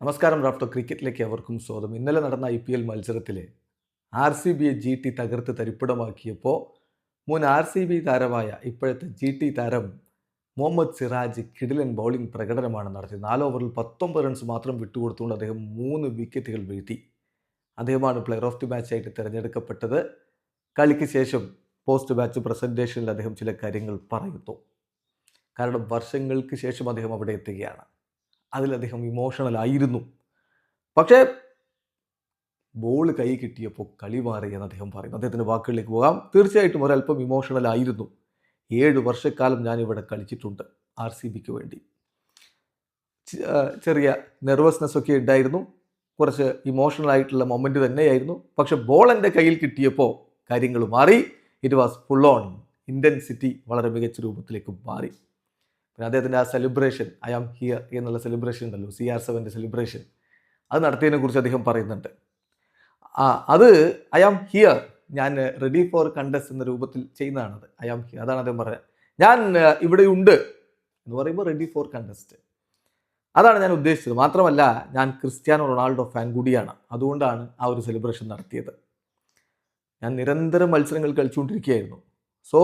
നമസ്കാരം റാഫ്റ്റോ. ക്രിക്കറ്റിലേക്ക് അവർക്കും സ്വാഗതം. ഇന്നലെ നടന്ന ഐ പി എൽ മത്സരത്തിൽ ആർ സി ബിയെ ജി ടി തകർത്ത് തരിപ്പിടമാക്കിയപ്പോൾ മുൻ ആർ സി ബി താരമായ ഇപ്പോഴത്തെ ജി ടി താരം മുഹമ്മദ് സിറാജ് കിടിലൻ ബൗളിംഗ് പ്രകടനമാണ് നടത്തിയത്. നാല് ഓവറിൽ പത്തൊമ്പത് റൺസ് മാത്രം വിട്ടുകൊടുത്തുകൊണ്ട് അദ്ദേഹം മൂന്ന് വിക്കറ്റുകൾ വീഴ്ത്തി. അദ്ദേഹമാണ് പ്ലെയർ ഓഫ് ദി മാച്ച് ആയിട്ട് തിരഞ്ഞെടുക്കപ്പെട്ടത്. കളിക്ക് ശേഷം പോസ്റ്റ് മാച്ച് പ്രസന്റേഷനിൽ അദ്ദേഹം ചില കാര്യങ്ങൾ പറയുന്നു. കാരണം വർഷങ്ങൾക്ക് ശേഷം അദ്ദേഹം അവിടെ എത്തുകയാണ്. അതിൽ അദ്ദേഹം ഇമോഷണൽ ആയിരുന്നു. പക്ഷേ ബോൾ കൈ കിട്ടിയപ്പോൾ കളി മാറി എന്ന് അദ്ദേഹം പറയുന്നു. അദ്ദേഹത്തിന്റെ വാക്കുകളിലേക്ക് പോകാം. തീർച്ചയായിട്ടും ഒരല്പം ഇമോഷണൽ ആയിരുന്നു. ഏഴ് വർഷക്കാലം ഞാനിവിടെ കളിച്ചിട്ടുണ്ട് ആർ സി ബിക്ക് വേണ്ടി. ചെറിയ നെർവസ്നെസ് ഒക്കെ ഉണ്ടായിരുന്നു. കുറച്ച് ഇമോഷണൽ ആയിട്ടുള്ള മൊമെന്റ് തന്നെയായിരുന്നു. പക്ഷെ ബോൾ എന്റെ കയ്യിൽ കിട്ടിയപ്പോൾ കാര്യങ്ങൾ മാറി. It was full on intensity വളരെ മികച്ച രൂപത്തിലേക്ക് മാറി. പിന്നെ അദ്ദേഹത്തിന്റെ ആ സെലിബ്രേഷൻ ഐ ആം ഹിയർ എന്നുള്ള സെലിബ്രേഷൻ ഉണ്ടല്ലോ സി ആർ സെവന്റെ സെലിബ്രേഷൻ അത് നടത്തിയതിനെ കുറിച്ച് അദ്ദേഹം പറയുന്നുണ്ട്. ആ അത് ഐ ആം ഹിയർ ഞാൻ റെഡി ഫോർ കണ്ടസ്റ്റ് എന്ന രൂപത്തിൽ ചെയ്യുന്നതാണത്. ഐ ആം ഹിയർ അതാണ് അദ്ദേഹം പറയുന്നത്. ഞാൻ ഇവിടെ ഇവിടെയുണ്ട് എന്ന് പറയുമ്പോൾ റെഡി ഫോർ കണ്ടസ്റ്റ് അതാണ് ഞാൻ ഉദ്ദേശിച്ചത്. മാത്രമല്ല ഞാൻ ക്രിസ്ത്യാനോ റൊണാൾഡോ ഫാൻ കൂടിയാണ്. അതുകൊണ്ടാണ് ആ ഒരു സെലിബ്രേഷൻ നടത്തിയത്. ഞാൻ നിരന്തരം മത്സരങ്ങൾ കളിച്ചുകൊണ്ടിരിക്കുകയായിരുന്നു. സോ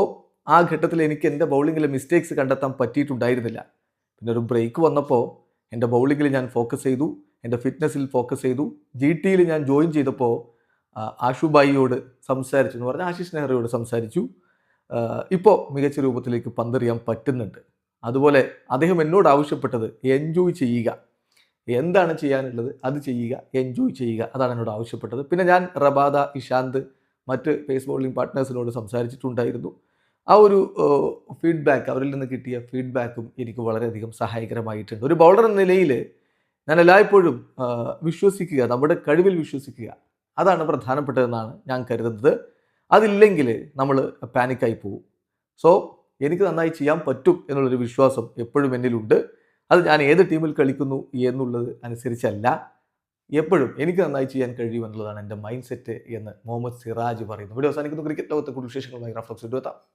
ആ ഘട്ടത്തിൽ എനിക്ക് എന്റെ ബൗളിങ്ങിലെ മിസ്റ്റേക്സ് കണ്ടെത്താൻ പറ്റിയിട്ടുണ്ടായിരുന്നില്ല. പിന്നെ ഒരു ബ്രേക്ക് വന്നപ്പോൾ എന്റെ ബൗളിങ്ങിൽ ഞാൻ ഫോക്കസ് ചെയ്തു എന്റെ ഫിറ്റ്നസ്സിൽ ഫോക്കസ് ചെയ്തു. ജി ടിയിൽ ഞാൻ ജോയിൻ ചെയ്തപ്പോൾ ആഷുബായിയോട് സംസാരിച്ചു എന്ന് പറഞ്ഞാൽ ആശിഷ് നെഹ്റയോട് സംസാരിച്ചു. ഇപ്പോൾ മികച്ച രൂപത്തിലേക്ക് പന്തെറിയാൻ പറ്റുന്നുണ്ട്. അതുപോലെ അദ്ദേഹം എന്നോട് ആവശ്യപ്പെട്ടത് എൻജോയ് ചെയ്യുക. എന്താണ് ചെയ്യാനുള്ളത്? അത് ചെയ്യുക എൻജോയ് ചെയ്യുക. അതാണ് എന്നോട് ആവശ്യപ്പെട്ടത്. പിന്നെ ഞാൻ റബാദ ഇഷാന്ത് മറ്റ് പേസ് ബോളിംഗ് പാർട്ട്നേഴ്സിനോട് സംസാരിച്ചിട്ടുണ്ടായിരുന്നു. ആ ഒരു ഫീഡ്ബാക്ക് അവരിൽ നിന്ന് കിട്ടിയ ഫീഡ്ബാക്കും എനിക്ക് വളരെയധികം സഹായകരമായിട്ടുണ്ട്. ഒരു ബൗളർ എന്ന നിലയിൽ ഞാൻ എല്ലായ്പ്പോഴും വിശ്വസിക്കുക നമ്മുടെ കഴിവിൽ വിശ്വസിക്കുക. അതാണ് പ്രധാനപ്പെട്ടതെന്നാണ് ഞാൻ കരുതുന്നത്. അതില്ലെങ്കിൽ നമ്മൾ പാനിക്കായി പോകും സോ എനിക്ക് നന്നായി ചെയ്യാൻ പറ്റും എന്നുള്ളൊരു വിശ്വാസം എപ്പോഴും എന്നിലുണ്ട്. അത് ഞാൻ ഏത് ടീമിൽ കളിക്കുന്നു എന്നുള്ളത് അനുസരിച്ചല്ല. എപ്പോഴും എനിക്ക് നന്നായി ചെയ്യാൻ കഴിയും എന്നുള്ളതാണ് എന്റെ മൈൻഡ് സെറ്റ് എന്ന് മുഹമ്മദ് സിറാജ് പറയുന്നു. ഇവിടെ അവസാനിക്കുന്നു. ക്രിക്കറ്റ് ലോകത്തെ കൂടുതൽ വിശേഷങ്ങളുമായി റഫ്ലക്സ് എത്താം.